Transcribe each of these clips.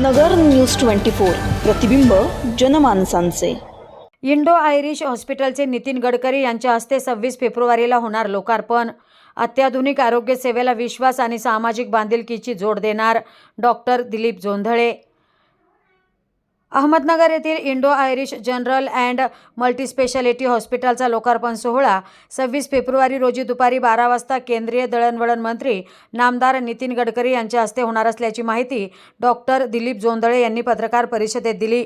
नगर news twenty four. प्रतिबिंब जनमानसांचे. Indo Irish हॉस्पिटलचे नितीन गडकरी यांच्या हस्ते सव्वीस फेब्रुवारीला होणार लोकार्पण. अत्याधुनिक आरोग्य सेवेला विश्वास आणि सामाजिक बांधिलकीची जोड देणार डॉक्टर दिलीप जोंधळे. अहमदनगर येथील Indo Irish general and multispeciality हॉस्पिटलचा लोकार्पण सोहळा सव्वीस फेब्रुवारी रोजी दुपारी बारा वाजता केंद्रीय दळणवळण मंत्री नामदार नितीन गडकरी यांच्या हस्ते होणार असल्याची माहिती डॉक्टर दिलीप जोंदळे यांनी पत्रकार परिषदेत दिली.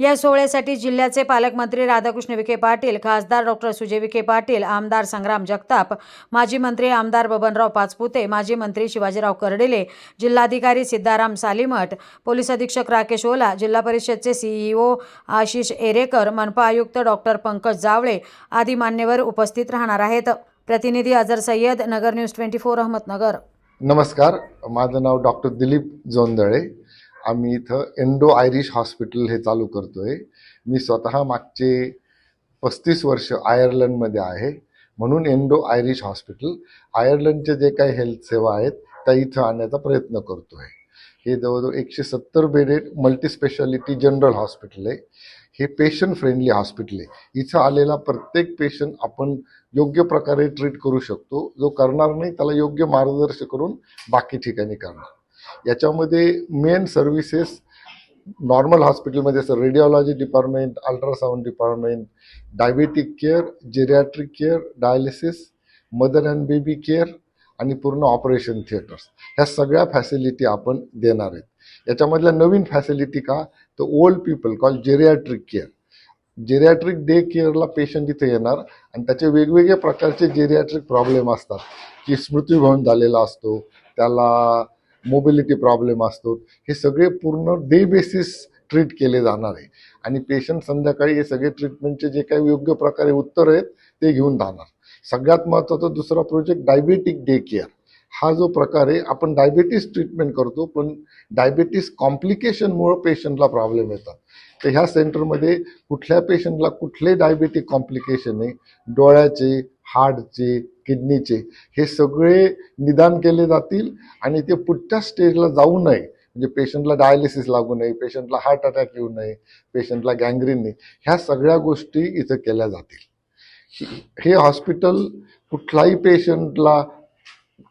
या सोहळ्यासाठी जिल्ह्याचे पालकमंत्री राधाकृष्ण विखे पाटील खासदार डॉक्टर सुजय विखे पाटील आमदार संग्राम जगताप माजी मंत्री आमदार बबनराव पाचपुते माजी मंत्री शिवाजीराव कर्डिले जिल्हाधिकारी सिद्धाराम सालीमठ पोलीस अधीक्षक राकेश ओला जिल्हा परिषदचे सीईओ आशिष एरेकर मनपा आयुक्त डॉक्टर पंकज जावळे आदी मान्यवर उपस्थित राहणार आहेत. प्रतिनिधी Azhar Sayyad Nagar news twenty four Ahmednagar. नमस्कार माझं नाव डॉक्टर दिलीप जोंदळे आम्ही इथं एंडो आयरिश हॉस्पिटल हे चालू करतोय. मी स्वतः मागचे पस्तीस वर्ष आयर्लंडमध्ये आहे. म्हणून एंडो आयरिश हॉस्पिटल आयर्लंडचे जे काही हेल्थ सेवा आहेत त्या इथं आणण्याचा प्रयत्न करतोय. हे जवळजवळ एकशे सत्तर बेडेड मल्टीस्पेशालिटी जनरल हॉस्पिटल आहे. हे पेशंट फ्रेंडली हॉस्पिटल आहे. इथं आलेला प्रत्येक पेशंट आपण योग्य प्रकारे ट्रीट करू शकतो. जो करणार नाही त्याला योग्य मार्गदर्शन करून बाकी ठिकाणी करणार. याच्यामध्ये मेन सर्व्हिसेस नॉर्मल हॉस्पिटलमध्ये असं radiology department ultrasound department diabetic care geriatric care dialysis mother and baby care आणि पूर्ण ऑपरेशन थिएटर्स ह्या सगळ्या फॅसिलिटी आपण देणार आहेत. याच्यामधल्या नवीन फॅसिलिटी का? तर old people call geriatric care geriatric day केअरला patient इथे येणार आणि त्याचे वेगवेगळ्या प्रकारचे जेरियाट्रिक प्रॉब्लेम असतात. की स्मृतीभवन झालेला असतो त्याला मोबिलिटी प्रॉब्लेम असतो. हे सगळे पूर्ण डे बेसिस ट्रीट केले जाणार आहे. आणि पेशंट संध्याकाळी हे सगळे ट्रीटमेंटचे जे काही योग्य प्रकारे उत्तर आहेत ते घेऊन जाणार. सगळ्यात महत्त्वाचा दुसरा प्रोजेक्ट डायबेटिक डे केअर हा जो प्रकार आहे आपण डायबेटीस ट्रीटमेंट करतो पण डायबेटीस कॉम्प्लिकेशनमुळं पेशंटला प्रॉब्लेम येतात. तर ह्या सेंटरमध्ये कुठल्या पेशंटला कुठले डायबेटिक कॉम्प्लिकेशन आहे? डोळ्याचे हार्टचे किडनीचे हे सगळे निदान केले जातील आणि ते पुढच्या स्टेजला जाऊ नये. म्हणजे पेशंटला डायलिसिस लागू नये पेशंटला हार्ट अटॅक येऊ नये पेशंटला गँग्रीन नाही ह्या सगळ्या गोष्टी इथं केल्या जातील. हे हॉस्पिटल कुठलाही पेशंटला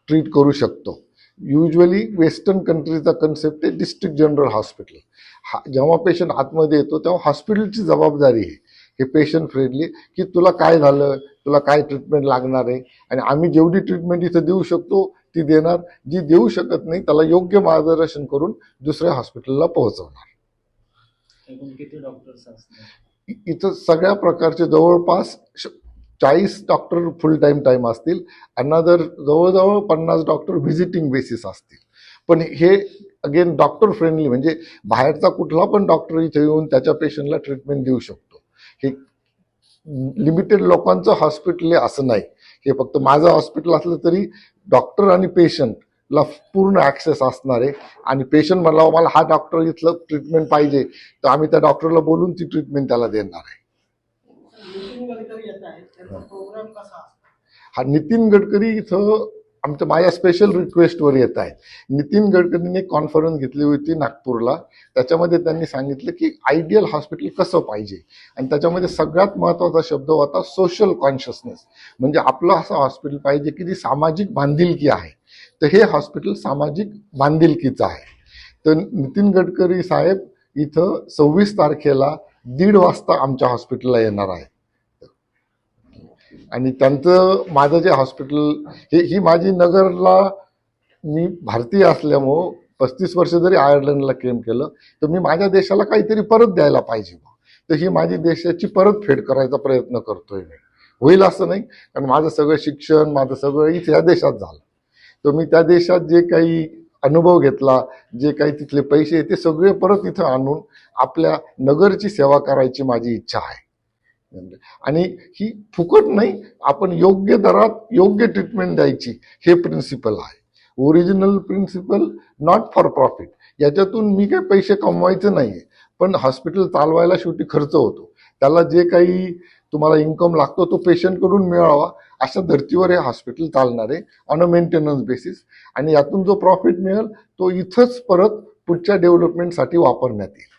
ट्रीट करू शकतो. युजली वेस्टर्न कंट्रीचा कन्सेप्ट आहे डिस्ट्रिक्ट जनरल हॉस्पिटल. हा जेव्हा पेशंट आतमध्ये येतो तेव्हा हॉस्पिटलची जबाबदारी आहे. हे पेशंट फ्रेंडली की तुला काय झालं? तुला काय ट्रीटमेंट लागणार आहे? आणि आम्ही जेवढी ट्रीटमेंट इथं देऊ शकतो ती देणार. जी देऊ शकत नाही त्याला योग्य मार्गदर्शन करून दुसऱ्या हॉस्पिटलला पोहोचवणार. इथं सगळ्या प्रकारचे जवळपास चाळीस डॉक्टर फुल टाईम टाईम असतील. अनादर जवळजवळ पन्नास डॉक्टर व्हिजिटिंग बेसिस असतील. पण हे अगेन डॉक्टर फ्रेंडली म्हणजे बाहेरचा कुठला पण डॉक्टर इथे येऊन त्याच्या पेशंटला ट्रीटमेंट देऊ शकतो. हे लिमिटेड लोकांचं हॉस्पिटल आहे असं नाही. हे फक्त माझं हॉस्पिटल असलं तरी डॉक्टर आणि पेशंटला पूर्ण ॲक्सेस असणार आहे. आणि पेशंट म्हणला मला हा डॉक्टर इथलं ट्रीटमेंट पाहिजे. तर आम्ही त्या डॉक्टरला बोलून ती ट्रीटमेंट त्याला देणार आहे. हा नितीन गडकरी इथं आमच्या माझ्या स्पेशल रिक्वेस्टवर येत आहेत. नितीन गडकरींनी कॉन्फरन्स घेतली होती नागपूरला. त्याच्यामध्ये त्यांनी सांगितलं की आयडियल हॉस्पिटल कसं पाहिजे? आणि त्याच्यामध्ये सगळ्यात महत्त्वाचा शब्द होता सोशल कॉन्शियसनेस म्हणजे आपलं असं हॉस्पिटल पाहिजे की जी सामाजिक बांधिलकी आहे. तर हे हॉस्पिटल सामाजिक बांधिलकीचं आहे. तर नितीन गडकरी साहेब इथं सव्वीस तारखेला दीड वाजता आमच्या हॉस्पिटलला येणार आहे आणि त्यांचं माझं जे हॉस्पिटल हे ही माझी नगरला मी भारतीय असल्यामुळं पस्तीस वर्ष जरी आयर्लंडला क्लेम केलं तर मी माझ्या देशाला काहीतरी परत द्यायला पाहिजे तर ही माझी देशाची परतफेड करायचा प्रयत्न करतोय मी. होईल असं नाही कारण माझं सगळं शिक्षण माझं सगळं इथे या देशात झालं. तर मी त्या देशात जे काही अनुभव घेतला जे काही तिथले पैसे ते सगळे परत इथं आणून आपल्या नगरची सेवा करायची माझी इच्छा आहे. आणि ही फुकट नाही आपण योग्य दरात योग्य ट्रीटमेंट द्यायची. हे प्रिन्सिपल आहे. Original principal not for profit याच्यातून मी काही पैसे कमवायचे नाही आहे पण हॉस्पिटल चालवायला शेवटी खर्च होतो. त्याला जे काही तुम्हाला इन्कम लागतो तो पेशंटकडून मिळावा. अशा धर्तीवर हे हॉस्पिटल चालणार आहे ऑन अ मेंटेनन्स बेसिस आणि यातून जो प्रॉफिट मिळेल तो इथंच परत पुढच्या डेव्हलपमेंटसाठी वापरण्यात येईल.